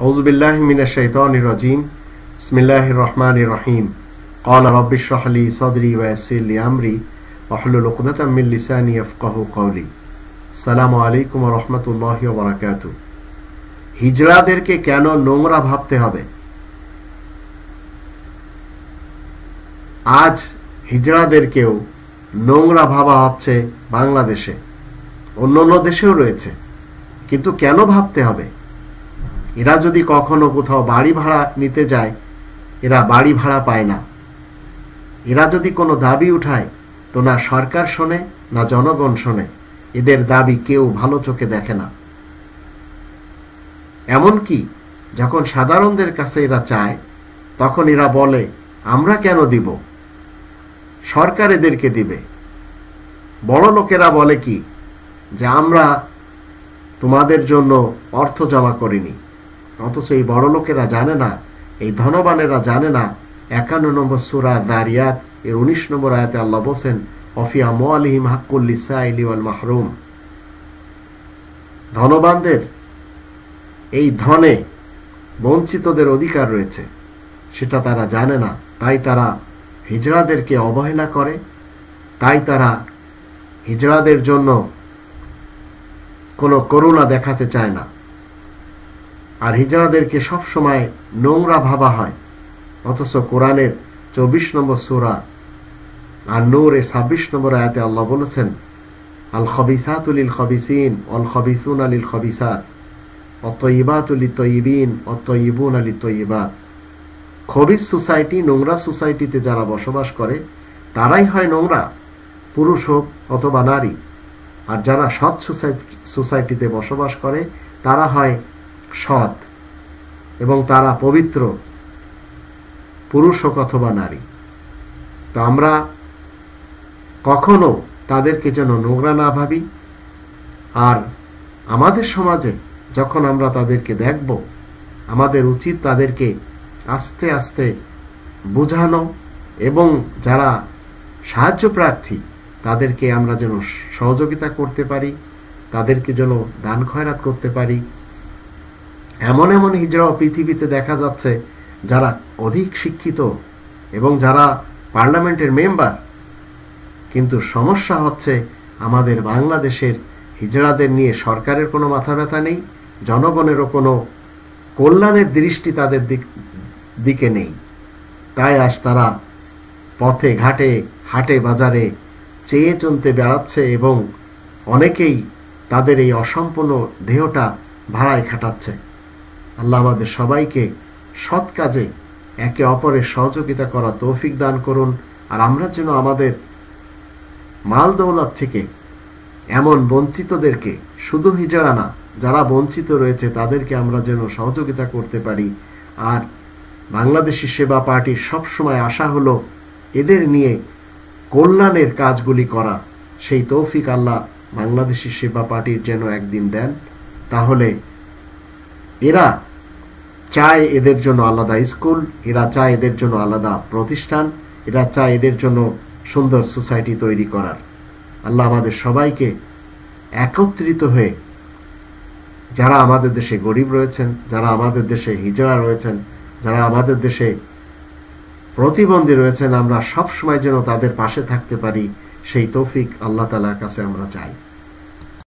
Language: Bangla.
أعوذ بالله من الشيطان الرجيم بسم الله الرحمن الرحيم قال رب اشرح لي صدري ويسر لي أمري واحلل عقدة من لساني يفقه قولي السلام عليكم ورحمة الله وبركاته হিজড়াদেরকে কেন নোংরা ভাবতে হবে আজ হিজড়াদেরকেও নোংরা ভাবা হচ্ছে বাংলাদেশে অন্য অন্য দেশেও রয়েছে কিন্তু কেন ভাবতে হবে এরা যদি কখনো কোথাও বাড়ি ভাড়া নিতে যায়, এরা বাড়ি ভাড়া পায় না। এরা যদি কোনো দাবি উঠায়, তো না সরকার শোনে, না জনগণ শোনে। এদের দাবি কেউ ভালো চোখে দেখে না। এমনকি যখন সাধারণদের কাছে এরা চায়, তখন এরা বলে, আমরা কেন দিব? সরকার এদেরকে দিবে। বড় লোকেরা বলে কি, যে আমরা তোমাদের জন্য অর্থ জমা করিনি। অথচ এই বড় লোকেরা জানে না, এই ধনবানেরা জানে না, একান্ন নম্বর সুরা দারিয়াত, এর উনিশ নম্বর আয়াতে আল্লাহ বসেন অফিয়া মোয়ালিহিম হাক্কুল্লিসা ইলিওয়াল মাহরুম। ধনবানদের, এই ধনে বঞ্চিতদের অধিকার রয়েছে, সেটা তারা জানে না, তাই তারা হিজড়াদেরকে অবহেলা করে, তাই তারা হিজড়াদের জন্য কোনো করুণা দেখাতে চায় না। আর হিজড়াদেরকে সবসময় নোংরা ভাবা হয়। অথচ কোরআনের চব্বিশ নম্বর সুরা আর নূর ছাব্বিশ নম্বর আয়াতে আল্লাহ বলেছেন আল খবিসাতুলিল খবিসিন অল খবিসুন আলিল খবিসাত অতইবাতুলি তৈবিন অতইবুন আলি তৈবাত খবিস সোসাইটি, নোংরা সোসাইটিতে যারা বসবাস করে, তারাই হয় নোংরা, পুরুষ হোক অথবা নারী। আর যারা সৎ সোসাইটিতে বসবাস করে, তারা হয় সৎ এবং তারা পবিত্র পুরুষ হোক অথবা নারী। তো আমরা কখনো তাদেরকে যেন নোংরা না ভাবি আর আমাদের সমাজে যখন আমরা তাদেরকে দেখব, আমাদের উচিত তাদেরকে আস্তে আস্তে বোঝানো এবং যারা সাহায্য প্রার্থী, তাদেরকে আমরা যেন সহযোগিতা করতে পারি, তাদেরকে যেন দান খয়রাত করতে পারি। এমন এমন হিজড়াও পৃথিবীতে দেখা যাচ্ছে যারা অধিক শিক্ষিত এবং যারা পার্লামেন্টের মেম্বার। কিন্তু সমস্যা হচ্ছে আমাদের বাংলাদেশের হিজড়াদের নিয়ে সরকারের কোনো মাথা ব্যথা নেই, জনগণেরও কোনো কল্যাণের দৃষ্টি তাদের দিক, দিকে নেই। তাই আজ তারা পথে ঘাটে, হাটে বাজারে চেয়ে চলতে বেড়াচ্ছে এবং অনেকেই তাদের এই অসম্পূর্ণ দেহটা ভাড়ায় খাটাচ্ছে। আল্লাহ আমাদের সবাইকে সৎ কাজে একে অপরের সহযোগিতা করা তৌফিক দান করুন। আর আমরা যেন আমাদের মাল দৌলত থেকে এমন বঞ্চিতদেরকে, শুধু হিজারা না, যারা বঞ্চিত রয়েছে, তাদেরকে আমরা যেন সহযোগিতা করতে পারি। আর বাংলাদেশি সেবা পার্টির সবসময় আশা হলো এদের নিয়ে কল্যাণের কাজগুলি করা। সেই তৌফিক আল্লাহ বাংলাদেশি সেবা পার্টির যেন একদিন দেন। তাহলে এরা চায় এদের জন্য আলাদা স্কুল, এরা চায় এদের জন্য আলাদা প্রতিষ্ঠান, এরা চায় এদের জন্য সুন্দর সোসাইটি তৈরি করার। আল্লাহ আমাদের সবাইকে একত্রিত হয়ে যারা আমাদের দেশে গরিব রয়েছেন, যারা আমাদের দেশে হিজড়া রয়েছেন, যারা আমাদের দেশে প্রতিবন্ধী রয়েছেন, আমরা সব সময় যেন তাদের পাশে থাকতে পারি, সেই তৌফিক আল্লাহ তালার কাছে আমরা চাই।